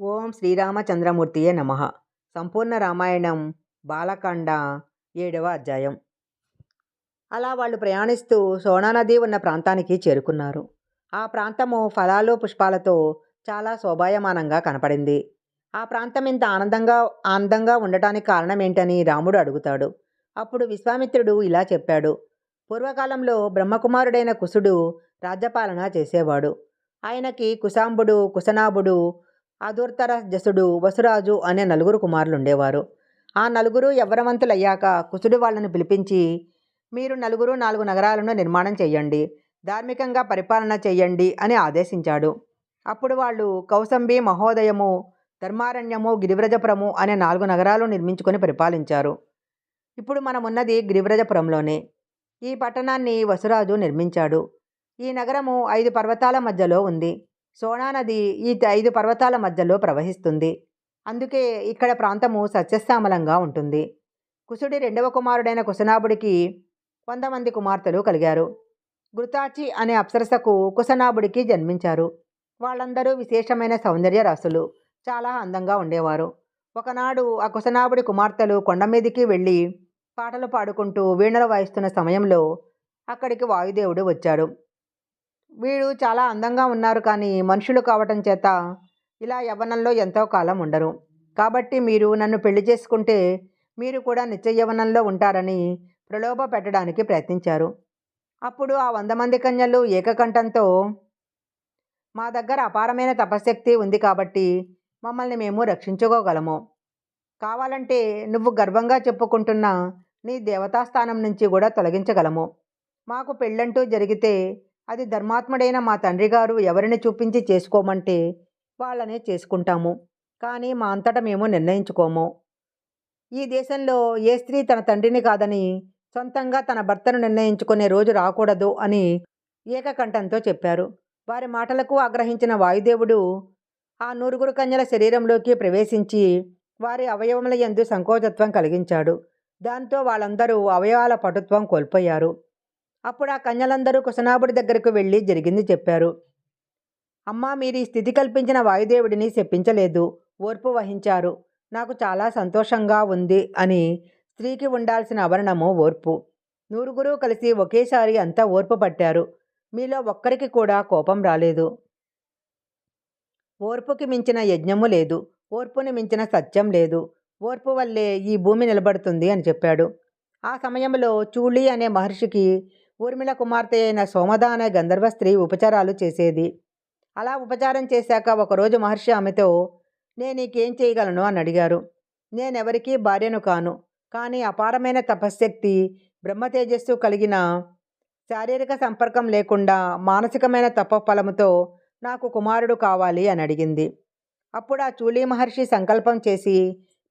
ఓం శ్రీరామచంద్రమూర్తియే నమ. సంపూర్ణ రామాయణం బాలకాండ ఏడవ అధ్యాయం. అలా వాళ్ళు ప్రయాణిస్తూ సోనానది ఉన్న ప్రాంతానికి చేరుకున్నారు. ఆ ప్రాంతము ఫలాలు పుష్పాలతో చాలా శోభాయమానంగా కనపడింది. ఆ ప్రాంతం ఇంత ఆనందంగా ఆనందంగా ఉండటానికి కారణం ఏంటని రాముడు అడుగుతాడు. అప్పుడు విశ్వామిత్రుడు ఇలా చెప్పాడు. పూర్వకాలంలో బ్రహ్మకుమారుడైన కుసుడు రాజ్యపాలన చేసేవాడు. ఆయనకి కుశాంబుడు కుశనాభుడు అధూర్తర జసుడు వసురాజు అనే నలుగురు కుమారులు ఉండేవారు ఆ నలుగురు యవ్వనవంతులయ్యాక కుసుడు వాళ్ళను పిలిపించి మీరు నలుగురు నాలుగు నగరాలను నిర్మాణం చేయండి ధార్మికంగా పరిపాలన చేయండి అని ఆదేశించాడు. అప్పుడు వాళ్ళు కౌసంబి మహోదయము ధర్మారణ్యము గిరివ్రజపురము అనే నాలుగు నగరాలు నిర్మించుకొని పరిపాలించారు. ఇప్పుడు మనమున్నది గిరివ్రజపురంలోనే. ఈ పట్టణాన్ని వసురాజు నిర్మించాడు. ఈ నగరము ఐదు పర్వతాల మధ్యలో ఉంది. సోనా నది ఈ ఐదు పర్వతాల మధ్యలో ప్రవహిస్తుంది. అందుకే ఇక్కడ ప్రాంతము సస్యశ్యామలంగా ఉంటుంది. కుసుడి రెండవ కుమారుడైన కుశనాభుడికి వంద మంది కుమార్తెలు కలిగారు. గురుతాచి అనే అప్సరసకు కుశనాభుడికి జన్మించారు. వాళ్ళందరూ విశేషమైన సౌందర్య రాసులు చాలా అందంగా ఉండేవారు. ఒకనాడు ఆ కుశనాభుడి కుమార్తెలు కొండ మీదికి వెళ్ళి పాటలు పాడుకుంటూ వీణలు వాయిస్తున్న సమయంలో అక్కడికి వాయుదేవుడు వచ్చాడు. వీడు చాలా అందంగా ఉన్నారు కానీ మనుషులు కావటం చేత ఇలా యవ్వనంలో ఎంతో కాలం ఉండరు. కాబట్టి మీరు నన్ను పెళ్ళి చేసుకుంటే మీరు కూడా నిత్య యవ్వనంలో ఉంటారని ప్రలోభ పెట్టడానికి ప్రయత్నించారు. అప్పుడు ఆ వంద మంది కన్యలు ఏకకంఠంతో మా దగ్గర అపారమైన తపశక్తి ఉంది కాబట్టి మమ్మల్ని మేము రక్షించుకోగలము. కావాలంటే నువ్వు గర్వంగా చెప్పుకుంటున్న నీ దేవతాస్థానం నుంచి కూడా తొలగించగలము. మాకు పెళ్ళంటూ జరిగితే అది ధర్మాత్ముడైన మా తండ్రి గారు ఎవరిని చూపించి చేసుకోమంటే వాళ్ళనే చేసుకుంటాము. కానీ మా అంతటా మేము నిర్ణయించుకోము. ఈ దేశంలో ఏ స్త్రీ తన తండ్రిని కాదని సొంతంగా తన భర్తను నిర్ణయించుకునే రోజు రాకూడదు అని ఏకకంఠంతో చెప్పారు. వారి మాటలకు ఆగ్రహించిన వాయుదేవుడు ఆ నూరుగురు కన్యల శరీరంలోకి ప్రవేశించి వారి అవయవముల ఎందు సంకోచత్వం కలిగించాడు. దాంతో వాళ్ళందరూ అవయవాల పటుత్వం కోల్పోయారు. అప్పుడు ఆ కన్యలందరూ కుశనాభుడి దగ్గరకు వెళ్ళి జరిగింది చెప్పారు. అమ్మా మీరు ఈ స్థితి కల్పించిన వాయుదేవుడిని చెప్పించలేదు ఓర్పు వహించారు. నాకు చాలా సంతోషంగా ఉంది అని స్త్రీకి ఉండాల్సిన అవరణము ఓర్పు. నూరుగురు కలిసి ఒకేసారి అంతా ఓర్పు పట్టారు. మీలో ఒక్కరికి కూడా కోపం రాలేదు. ఓర్పుకి మించిన యజ్ఞము లేదు. ఓర్పుని మించిన సత్యం లేదు. ఓర్పు వల్లే ఈ భూమి నిలబడుతుంది అని చెప్పాడు. ఆ సమయంలో చూళి అనే మహర్షికి ఊర్మిళ కుమార్తె అయిన సోమద అనే గంధర్వ స్త్రీ ఉపచారాలు చేసేది. అలా ఉపచారం చేశాక ఒకరోజు మహర్షి ఆమెతో నేను నీకేం చేయగలను అని అడిగారు. నేనెవరికీ భార్యను కాను. కానీ అపారమైన తపశ్శక్తి బ్రహ్మతేజస్సు కలిగిన శారీరక సంపర్కం లేకుండా మానసికమైన తపఫలముతో నాకు కుమారుడు కావాలి అని అడిగింది. అప్పుడు ఆ చూలీ మహర్షి సంకల్పం చేసి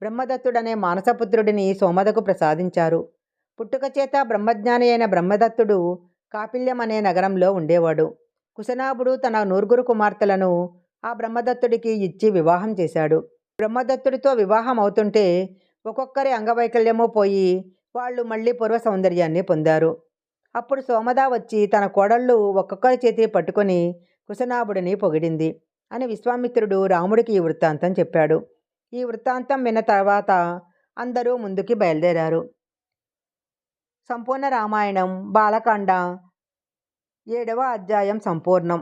బ్రహ్మదత్తుడనే మానసపుత్రుడిని సోమదకు ప్రసాదించారు. పుట్టుక చేత బ్రహ్మజ్ఞాని అయిన బ్రహ్మదత్తుడు కాపిల్యం అనే నగరంలో ఉండేవాడు. కుశనాభుడు తన నూరుగురు కుమార్తెలను ఆ బ్రహ్మదత్తుడికి ఇచ్చి వివాహం చేశాడు. బ్రహ్మదత్తుడితో వివాహం అవుతుంటే ఒక్కొక్కరి అంగవైకల్యము పోయి వాళ్ళు మళ్ళీ పూర్వ సౌందర్యాన్ని పొందారు. అప్పుడు సోమద వచ్చి తన కోడళ్ళు ఒక్కొక్కరి చేతి పట్టుకొని కుశనాభుడిని పొగిడింది అని విశ్వామిత్రుడు రాముడికి ఈ వృత్తాంతం చెప్పాడు. ఈ వృత్తాంతం విన్న తర్వాత అందరూ ముందుకి బయలుదేరారు. సంపూర్ణ రామాయణం బాలకాండ ఏడవ అధ్యాయం సంపూర్ణం.